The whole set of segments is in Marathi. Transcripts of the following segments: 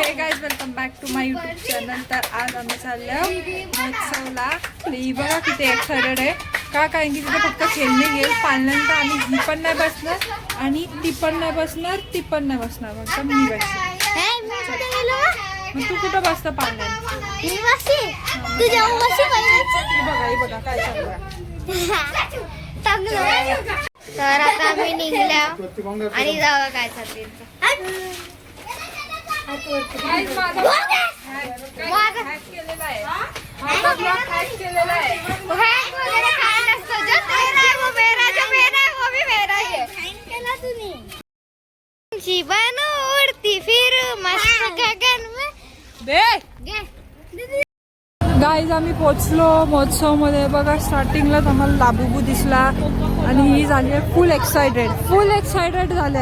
Hey guys welcome back to my YouTube channel तर आज आम्ही चाललो महोत्सवला. ही बघा किती एक्सायटेड आहे. का? कारण की तिथे फक्त खेळणे घेईल पाळल्यानंतर आम्ही ही पण नाही बसणार आणि ती पण नाही बसणार ती पण नाही बसणार. फक्त मी बसणार. मग तू कुठं बसतं आहे. तर आता आम्ही निघल्या आणि जाऊ काय चालली जीवन उड़ती फिर मस्त गगन में गाईज आम्ही पोचलो महोत्सवमध्ये. बघा स्टार्टिंगलाच आम्हाला लाबूबू दिसला. आणि ही झाली आहे फुल एक्सायटेड फुल एक्सायटेड झाले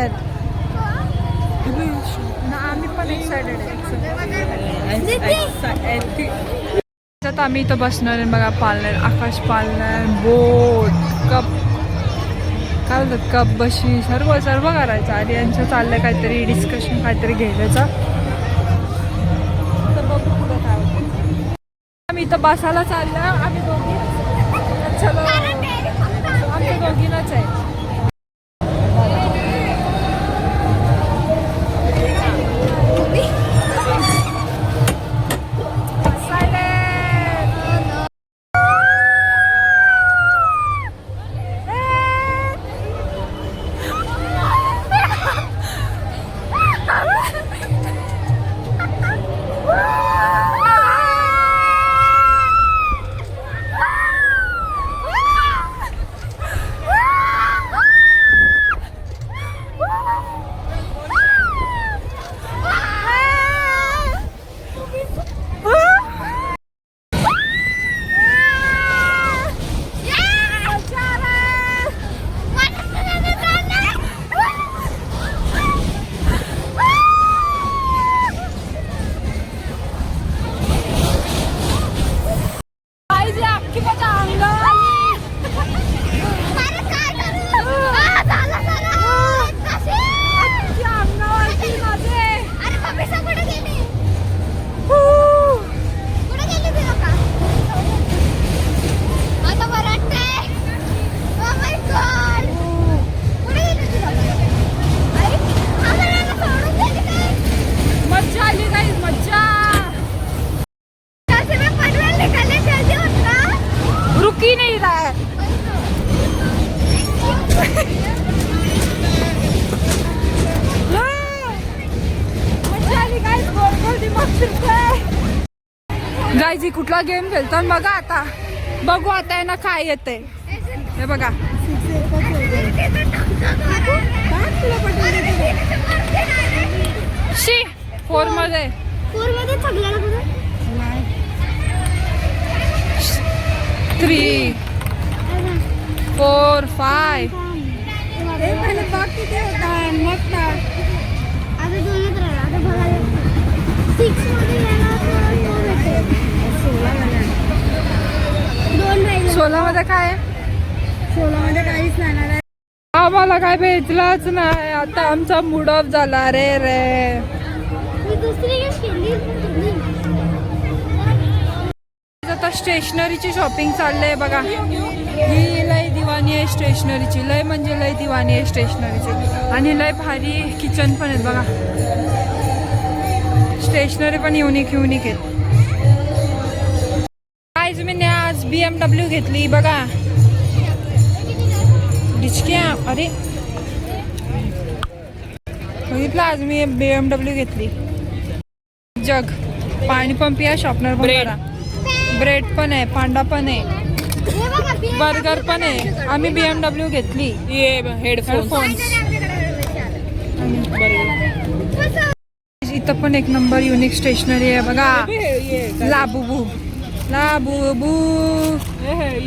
आहेत आम्ही इथं बसणार आहे बघा पालणार आकाश पालणार बोट कप. काय बोलतात? कप बशी सर्व सर्व करायचं. आणि यांचं चाललं काहीतरी डिस्कशन काहीतरी घ्यायचं. तर आम्ही इथं बसायला चाललं आम्ही दोघी. चलो. आमच्या आहे. गायजी कुठला गेम खेळतो बघा आता. बघू आता आहे ना काय येते हे बघा. शी फोरमध्ये. थ्री फोर फाय सोला मध्ये काय? आहे? आम्हाला काय भेटलाच नाही. आता आमचा मूड ऑफ झाला रे रे. आता स्टेशनरीची शॉपिंग चाललंय बघा. ही लय दिवाणी आहे स्टेशनरीची लय म्हणजे लय दिवाणी आहे स्टेशनरीची आणि लय भारी किचन पण आहेत बघा. स्टेशनरी पण युनिक युनिक आहेत. आज मी आज बी एम डब्ल्यू घेतली बघा. डिचक्या अरे. बघितलं आज मी बी एम डब्ल्यू घेतली. जग पाणी पंप या शॉपनर ब्रेड. ब्रेड पण आहे पांडा पण आहे. बर्गर पण आहे. आम्ही बी एम डब्ल्यू घेतली. हेडफोन इथं पण एक नंबर युनिक स्टेशनरी आहे बघा. Labubu. Labubu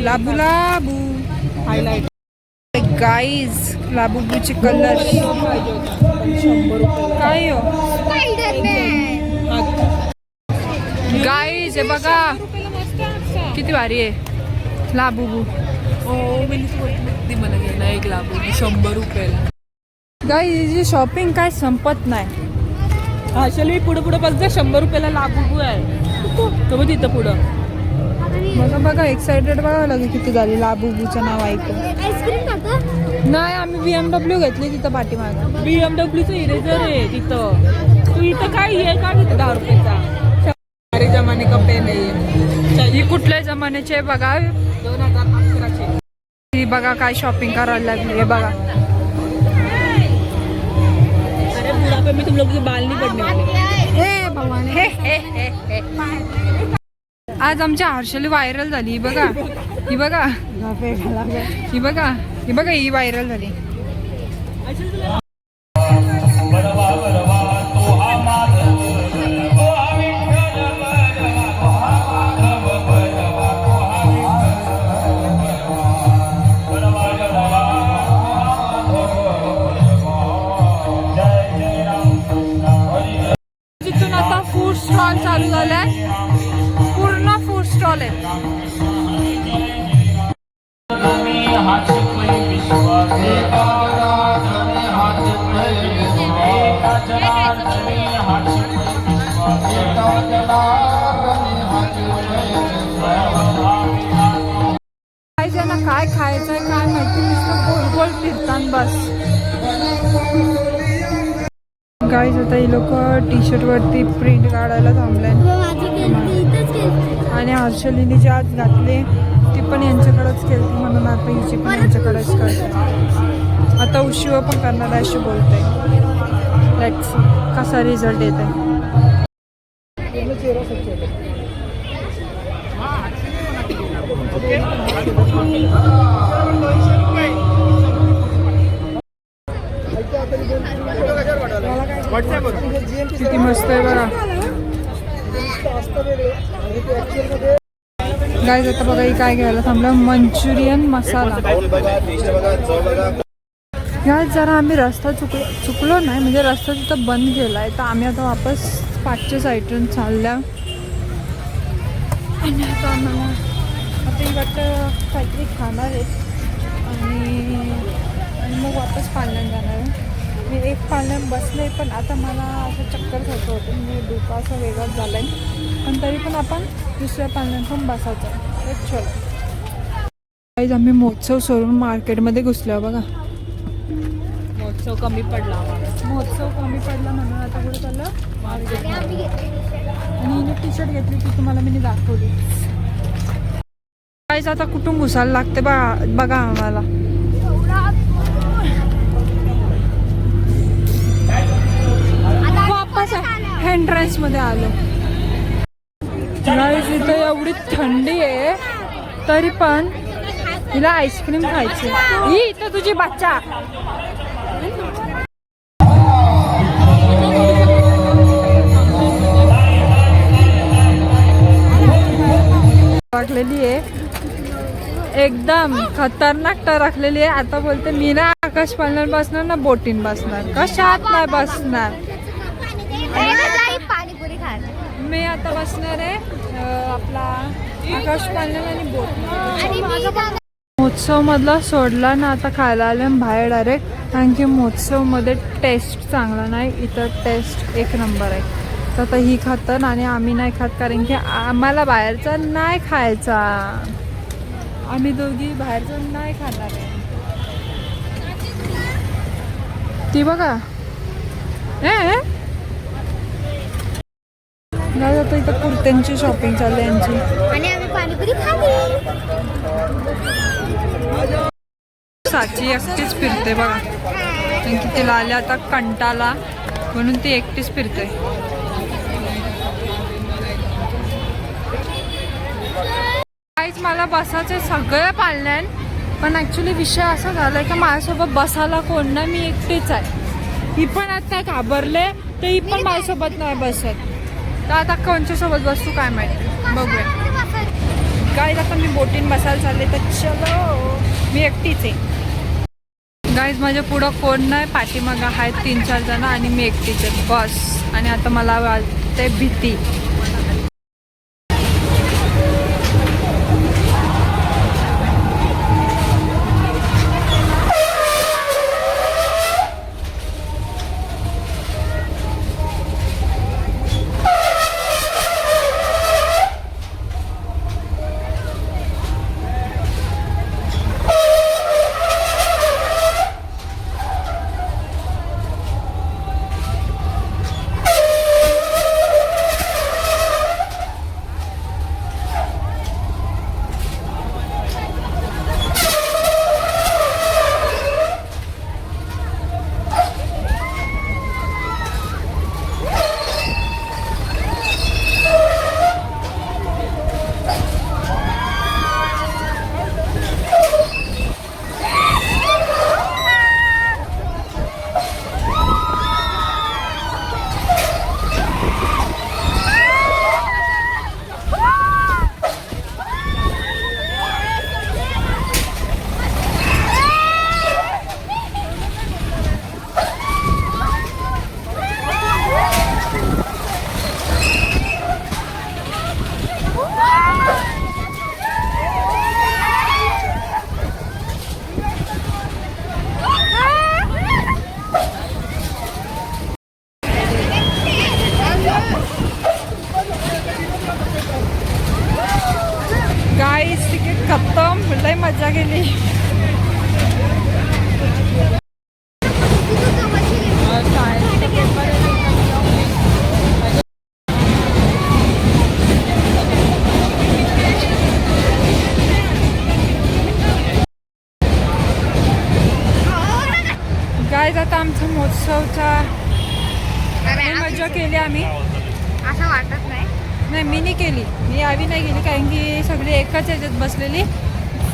Labu Labu guys लाबूबूचे colour काय हो? गाईज हे बघा. किती भारी आहे. लाबूबू ती मला घ्यायला एक लाभ शंभर रुपयाला गाईज शॉपिंग काय संपत नाही. आशाला पुढे पुढे बघ शंभर रुपयाला लाबू आहे. तो बघ तिथं पुढं. बघा बघा एक्साइटेड बघा लगे किती झाली लाबुबूचं नाव ऐकून. नाही आम्ही बी एम डब्ल्यू घेतली तिथं पाठीमागं. बीएमडब्ल्यूचं इरेजर आहे तिथं. तू इथं काय आहे का तिथं दहा रुपयाचा. सारे जमाने का पेन आहे ही कुठल्या जमान्याची आहे बघा? दोन हजार अकराचे. ही बघा काय शॉपिंग करायला लागली हे बघा. अरे बुढ़ापे में तुम लोग के बाल नहीं पड़ने वाले हे भगवान हे हे हे हे. आज आमच्या हर्षली व्हायरल झाली. ही बघा. ही बघा. ही बघा. ही बघा ही व्हायरल झाली. काय ज्यांना काय खायचंय काय माहिती नुसतं गोल गोल फिरतात बस. गाईज आता ही लोक टी शर्ट वरती प्रिंट काढायला थांबले आणि हर्षलीने जे आज घातले ती पण यांच्याकडेच खेळते म्हणून आता हिची पण यांच्याकडेच करते आता उशिवा पण करणार आहे अशी बोलते. लेट्स कसा रिझल्ट येत आहे गाईज आता बघा ही काय घ्यायला थांबलं? मंचुरियन मसाला या जरा आम्ही रस्ता चुक चुकलो नाही म्हणजे रस्ता तिथं बंद केलाय तर आम्ही आता वापस पाचच्या साईडून चालल्या. आणि आता आम्हाला आता ही वाटतं काहीतरी खाणार आहेत आणि आणि मग वापस पाळण्यात जाणार आहे. मी एक पाळण्यात बसले पण आता मला असं चक्कर खायचं होतं म्हणजे डोका असं वेगळाच झाला आहे पण तरी पण आपण दुसऱ्या पालण्यात पण बसायचं. चलो काहीच आम्ही महोत्सव सोडून मार्केटमध्ये घुसलो बघा. महोत्सव कमी पडला महोत्सव कमी पडला म्हणून आता कुठे चाललं? घेतली आणि हिने टी शर्ट घेतली ती तुम्हाला मी दाखवली. काहीच आता कुठून घुसायला लागते बा बघा आम्हाला. वापस एंट्रन्समध्ये आलो. गाईज इथं एवढी थंडी आहे तरी पण हिला आईस्क्रीम खायची. ही इथं तुझी बच्चा. टाकलेली आहे. एकदम खतरनाक टरकलेली आहे. आता बोलते मी ना आकाश पालनात बसणार ना बोटीन बसणार? कशात नाही बसणार? मी आता बसणार आहे. आपला आकाश पालम आणि बोट. आणि महोत्सव मधला सोडला ना आता खायला आले बाहेर डायरेक्ट कारण की महोत्सवमध्ये टेस्ट चांगला नाही इतर टेस्ट एक नंबर आहे. तर आता ही खातात आणि आम्ही नाही खात कारण की आम्हाला बाहेरचा नाही खायचा. आम्ही दोघी बाहेरचं नाही खाणार आहे. ती बघा. ए? नाही आता इथं कुर्त्यांची शॉपिंग चालू आहे यांची आणि आम्ही पाणीपुरी साची एकटीच फिरते बघा. कारण की तिला आल्या आता कंटाला म्हणून ती एकटीच फिरते. काहीच मला बसायचे सगळे पाळण्यान पण ॲक्च्युली विषय असा झालाय की माझ्यासोबत बसायला कोण नाही मी एकटीच आहे. ही पण आता घाबरले तर ही पण माझ्यासोबत नाही बसत. तर आता कोणच्यासोबत बसू काय माहिती? बघूया. गाईज आता मी बोटीन बसायला चालले तर चलो. मी एकटीच आहे. गाईज माझ्या पुढं कोण नाही पाठीमागं आहेत तीन चार जण आणि मी एकटीच आहे. बस. आणि आता मला वाटते भीती. गाईस तिकीट खत्तम लय मजा गेली. आता आमचा महोत्सवचा मजा केली आम्ही. असं वाटत नाही. नाही मी नाही केली. मी यावी नाही गेली कारण की सगळी एकाच ह्याच्यात बसलेली.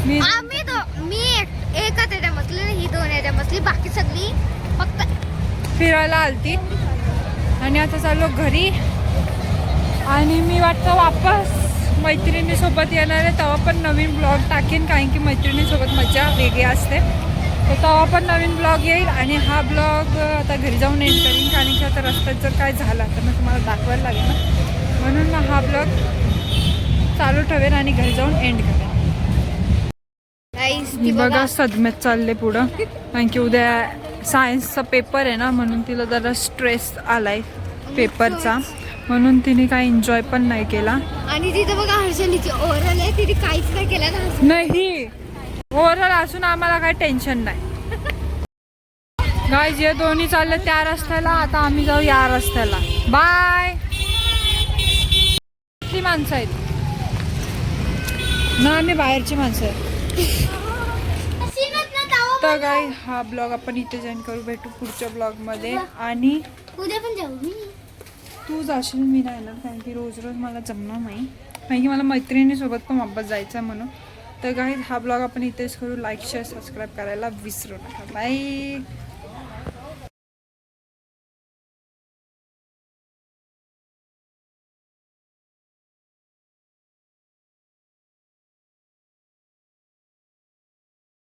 मी आम्ही दो मी एक एकच याच्या बसली आणि ही दोन याच्या बसली. बाकी सगळी फक्त फिरायला आलती. आणि आता चाललो घरी. आणि मी वाटतं वापस मैत्रिणीसोबत येणार आहे. तेव्हा पण नवीन ब्लॉग टाकेन कारण की मैत्रिणीसोबत मजा वेगळी असते. तर तेव्हा पण नवीन ब्लॉग येईल आणि हा ब्लॉग आता घरी जाऊन एंड करीन कारण की आता रस्त्यात जर काय झाला तर मग तुम्हाला दाखवायला लागेल ना. म्हणून मग हा ब्लॉग चालू ठेवेन आणि घरी जाऊन एंड करेन. मी बघा सदम्यात चालले पुढं. कारण की उद्या सायन्सचा पेपर आहे ना म्हणून तिला जरा स्ट्रेस आलाय पेपरचा म्हणून तिने काही एन्जॉय पण नाही केला. आणि तिथं बघा हर्षलीची ओरल आहे तिने काहीच नाही केलं ना. नाही. ओव्हरऑल असून आम्हाला काही टेन्शन नाही. गाय जे दोन्ही चालले त्या रस्त्याला आता आम्ही जाऊ या रस्त्याला. बाय किती माणसं आहेत. ना आम्ही बाहेरची माणसं आहेत. तर काय हा ब्लॉग आपण इथे जॉईन करू भेटू पुढच्या ब्लॉगमध्ये आणि उद्या पण जाऊ मी. तू जाशील मी नाही येणार कारण की रोज रोज मला जमणार नाही. कारण की मला मैत्रिणीसोबत पण वापस जायचं आहे म्हणून. तर काही हा ब्लॉग आपण इथेच करू. लाईक शेअर सबस्क्राईब करायला विसरू नका. बाय